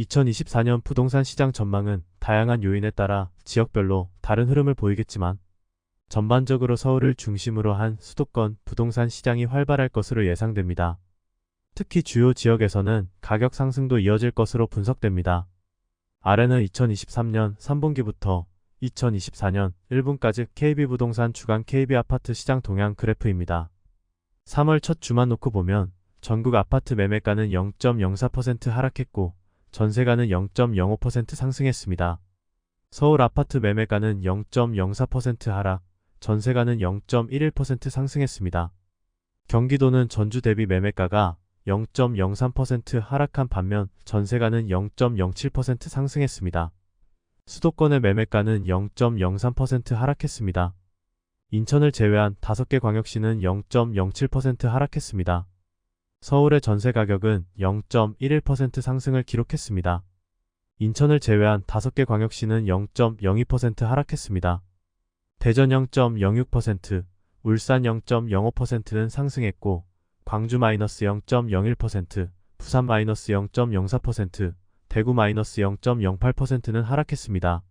2024년 부동산 시장 전망은 다양한 요인에 따라 지역별로 다른 흐름을 보이겠지만 전반적으로 서울을 중심으로 한 수도권 부동산 시장이 활발할 것으로 예상됩니다. 특히 주요 지역에서는 가격 상승도 이어질 것으로 분석됩니다. 아래는 2023년 3분기부터 2024년 1분까지 KB부동산 주간 KB아파트 시장 동향 그래프입니다. 3월 첫 주만 놓고 보면 전국 아파트 매매가는 0.04% 하락했고 전세가는 0.05% 상승했습니다. 서울 아파트 매매가는 0.04% 하락, 전세가는 0.11% 상승했습니다. 경기도는 전주 대비 매매가가 0.03% 하락한 반면 전세가는 0.07% 상승했습니다. 수도권의 매매가는 0.03% 하락했습니다. 인천을 제외한 5개 광역시는 0.07% 하락했습니다. 서울의 전세 가격은 0.11% 상승을 기록했습니다. 인천을 제외한 5개 광역시는 0.02% 하락했습니다. 대전 0.06%, 울산 0.05%는 상승했고 광주 마이너스 0.01%, 부산 마이너스 0.04%, 대구 마이너스 0.08%는 하락했습니다.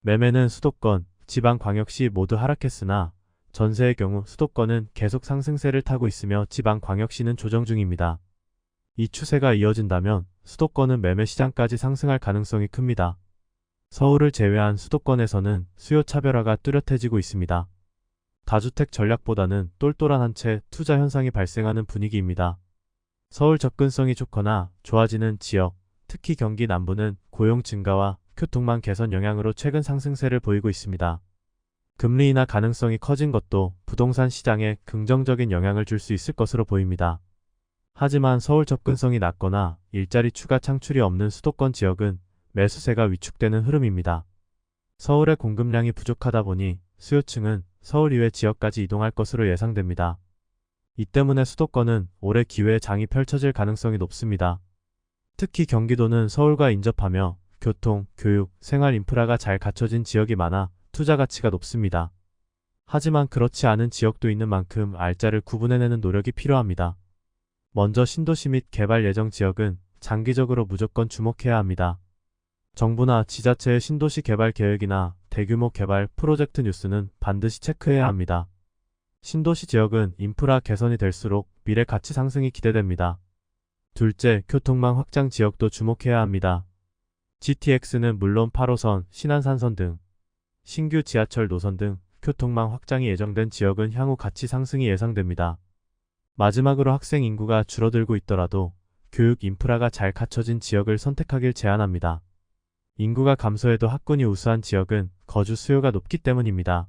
매매는 수도권, 지방 광역시 모두 하락했으나 전세의 경우 수도권은 계속 상승세를 타고 있으며 지방광역시는 조정 중입니다. 이 추세가 이어진다면 수도권은 매매 시장까지 상승할 가능성이 큽니다. 서울을 제외한 수도권에서는 수요 차별화가 뚜렷해지고 있습니다. 다주택 전략보다는 똘똘한 한 채 투자 현상이 발생하는 분위기입니다. 서울 접근성이 좋거나 좋아지는 지역, 특히 경기 남부는 고용 증가와 교통망 개선 영향으로 최근 상승세를 보이고 있습니다. 금리 인하 가능성이 커진 것도 부동산 시장에 긍정적인 영향을 줄 수 있을 것으로 보입니다. 하지만 서울 접근성이 낮거나 일자리 추가 창출이 없는 수도권 지역은 매수세가 위축되는 흐름입니다. 서울의 공급량이 부족하다 보니 수요층은 서울 이외 지역까지 이동할 것으로 예상됩니다. 이 때문에 수도권은 올해 기회의 장이 펼쳐질 가능성이 높습니다. 특히 경기도는 서울과 인접하며 교통, 교육, 생활 인프라가 잘 갖춰진 지역이 많아 투자 가치가 높습니다. 하지만 그렇지 않은 지역도 있는 만큼 알짜를 구분해내는 노력이 필요합니다. 먼저 신도시 및 개발 예정 지역은 장기적으로 무조건 주목해야 합니다. 정부나 지자체의 신도시 개발 계획이나 대규모 개발 프로젝트 뉴스는 반드시 체크해야 합니다. 신도시 지역은 인프라 개선이 될수록 미래 가치 상승이 기대됩니다. 둘째, 교통망 확장 지역도 주목해야 합니다. GTX는 물론 8호선, 신안산선 등 신규 지하철 노선 등 교통망 확장이 예정된 지역은 향후 가치 상승이 예상됩니다. 마지막으로 학생 인구가 줄어들고 있더라도 교육 인프라가 잘 갖춰진 지역을 선택하길 제안합니다. 인구가 감소해도 학군이 우수한 지역은 거주 수요가 높기 때문입니다.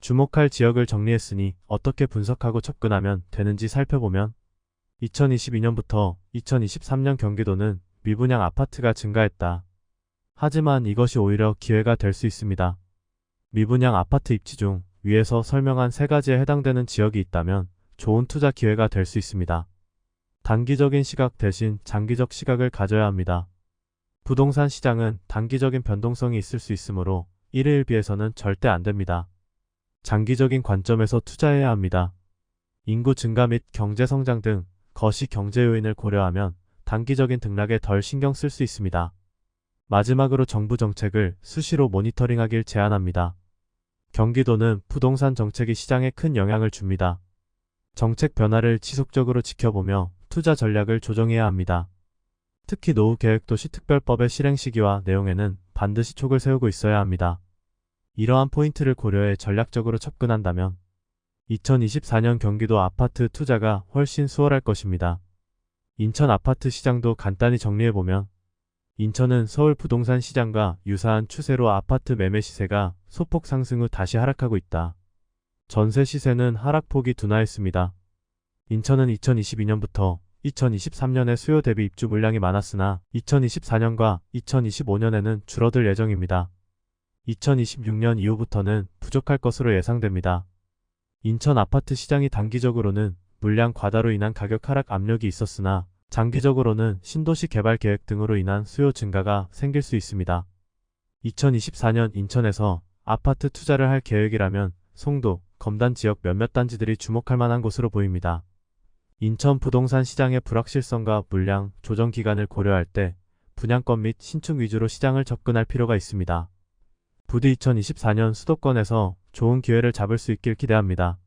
주목할 지역을 정리했으니 어떻게 분석하고 접근하면 되는지 살펴보면 2022년부터 2023년 경기도는 미분양 아파트가 증가했다. 하지만 이것이 오히려 기회가 될 수 있습니다. 미분양 아파트 입지 중 위에서 설명한 세 가지에 해당되는 지역이 있다면 좋은 투자 기회가 될 수 있습니다. 단기적인 시각 대신 장기적 시각을 가져야 합니다. 부동산 시장은 단기적인 변동성이 있을 수 있으므로 1일 비해서는 절대 안 됩니다. 장기적인 관점에서 투자해야 합니다. 인구 증가 및 경제 성장 등 거시 경제 요인을 고려하면 단기적인 등락에 덜 신경 쓸 수 있습니다. 마지막으로 정부 정책을 수시로 모니터링하길 제안합니다. 경기도는 부동산 정책이 시장에 큰 영향을 줍니다. 정책 변화를 지속적으로 지켜보며 투자 전략을 조정해야 합니다. 특히 노후 계획도시 특별법의 실행 시기와 내용에는 반드시 촉을 세우고 있어야 합니다. 이러한 포인트를 고려해 전략적으로 접근한다면 2024년 경기도 아파트 투자가 훨씬 수월할 것입니다. 인천 아파트 시장도 간단히 정리해보면 인천은 서울 부동산 시장과 유사한 추세로 아파트 매매 시세가 소폭 상승 후 다시 하락하고 있다. 전세 시세는 하락폭이 둔화했습니다. 인천은 2022년부터 2023년에 수요 대비 입주 물량이 많았으나 2024년과 2025년에는 줄어들 예정입니다. 2026년 이후부터는 부족할 것으로 예상됩니다. 인천 아파트 시장이 단기적으로는 물량 과다로 인한 가격 하락 압력이 있었으나 장기적으로는 신도시 개발 계획 등으로 인한 수요 증가가 생길 수 있습니다. 2024년 인천에서 아파트 투자를 할 계획이라면 송도, 검단 지역 몇몇 단지들이 주목할 만한 곳으로 보입니다. 인천 부동산 시장의 불확실성과 물량, 조정 기간을 고려할 때 분양권 및 신축 위주로 시장을 접근할 필요가 있습니다. 부디 2024년 수도권에서 좋은 기회를 잡을 수 있길 기대합니다.